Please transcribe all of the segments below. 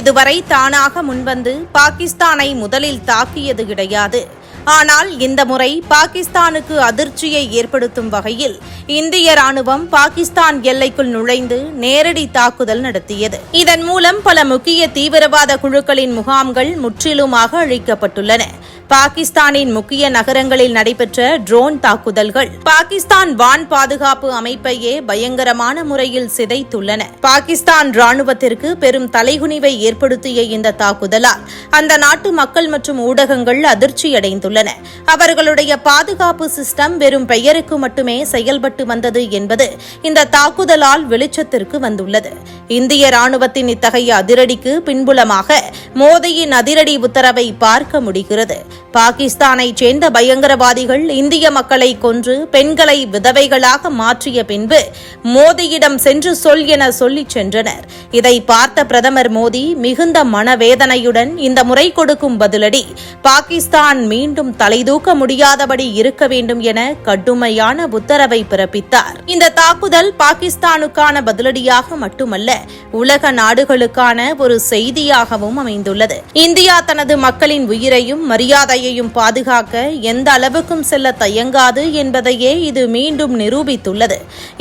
இதுவரை தானாக முன்வந்து பாகிஸ்தானை முதலில் தாக்கியது கிடையாது. ஆனால் இந்த முறை பாகிஸ்தானுக்கு அதிர்ச்சியை ஏற்படுத்தும் வகையில் இந்திய ராணுவம் பாகிஸ்தான் எல்லைக்குள் நுழைந்து நேரடி தாக்குதல் நடத்தியது. இதன் மூலம் பல முக்கிய தீவிரவாத குழுக்களின் முகாம்கள் முற்றிலுமாக அழிக்கப்பட்டுள்ளன. பாகிஸ்தானின் முக்கிய நகரங்களில் நடைபெற்ற ட்ரோன் தாக்குதல்கள் பாகிஸ்தான் வான் பாதுகாப்பு அமைப்பையே பயங்கரமான முறையில் சிதைத்துள்ளன. பாகிஸ்தான் ராணுவத்திற்கு பெரும் தலைகுனிவை ஏற்படுத்திய இந்த தாக்குதலால் அந்த நாட்டு மக்கள் மற்றும் ஊடகங்கள் அதிர்ச்சியடைந்துள்ளன. அவர்களுடைய பாதுகாப்பு சிஸ்டம் வெறும் பெயருக்கு மட்டுமே செயல்பட்டு வந்தது என்பது இந்த தாக்குதலால் வெளிச்சத்திற்கு வந்துள்ளது. இந்திய ராணுவத்தின் இத்தகைய அதிரடிக்கு பின்புலமாக மோதியின் அதிரடி உத்தரவை பார்க்க முடிகிறது. பாகிஸ்தானைச் சேர்ந்த பயங்கரவாதிகள் இந்திய மக்களை கொன்று பெண்களை விதவைகளாக மாற்றிய பின்பு மோதியிடம் சென்று சொல் என சொல்லிச் சென்றனர். இதை பார்த்த பிரதமர் மோடி மிகுந்த மனவேதனையுடன் இந்த முறை கொடுக்கும் பதிலடி பாகிஸ்தான் மீண்டும் தலைதூக்க முடியாதபடி இருக்க வேண்டும் என கடுமையான உத்தரவை பிறப்பித்தார். இந்த தாக்குதல் பாகிஸ்தானுக்கான பதிலடியாக மட்டுமல்ல உலக நாடுகளுக்கான ஒரு செய்தியாகவும் அமைந்துள்ளது இந்தியா தனது மக்களின் உயிரையும் மரியாதையையும் பாதுகாக்க எந்த அளவுக்கும் செல்ல தயங்காது என்பதையே இது மீண்டும் நிரூபித்துள்ளது.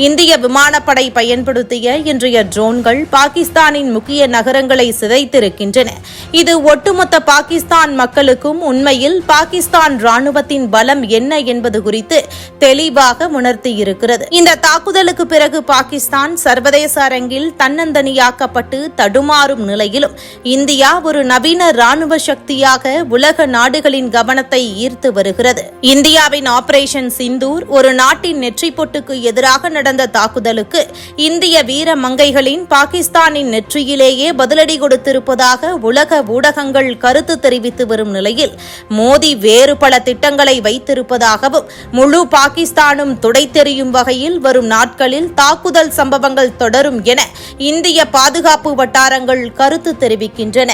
இந்திய விமானப்படை பயன்படுத்திய இன்றைய ட்ரோன்கள் பாகிஸ்தானின் முக்கிய நகரங்களை சிதைத்திருக்கின்றன. இது ஒட்டுமொத்த பாகிஸ்தான் மக்களுக்கும் உண்மையில் பாகிஸ்தான் ராணுவத்தின் பலம் என்ன என்பது குறித்து தெளிவாக உணர்த்தியிருக்கிறது. இந்த தாக்குதலுக்கு பிறகு பாகிஸ்தான் சர்வதேச அரங்கில் தன்னந்தனியாக்கப்பட்டு தடுமாறும் நிலையிலும் இந்தியா ஒரு ஒரு நவீன ராணுவ சக்தியாக உலக நாடுகளின் கவனத்தை ஈர்த்து வருகிறது. இந்தியாவின் ஆபரேஷன் சிந்தூர் ஒரு நாட்டின் நெற்றி பொட்டுக்கு எதிராக நடந்த தாக்குதலுக்கு இந்திய வீர மங்கைகளின் பாகிஸ்தானின் நெற்றியிலேயே பதிலடி கொடுத்திருப்பதாக உலக ஊடகங்கள் கருத்து தெரிவித்து வரும் நிலையில் மோடி வேறு பல திட்டங்களை வைத்திருப்பதாகவும் முழு பாகிஸ்தானும் துடைத்தெறியும் வகையில் வரும் நாட்களில் தாக்குதல் சம்பவங்கள் தொடரும் என இந்திய பாதுகாப்பு வட்டாரங்கள் கருத்து தெரிவிக்கின்றன.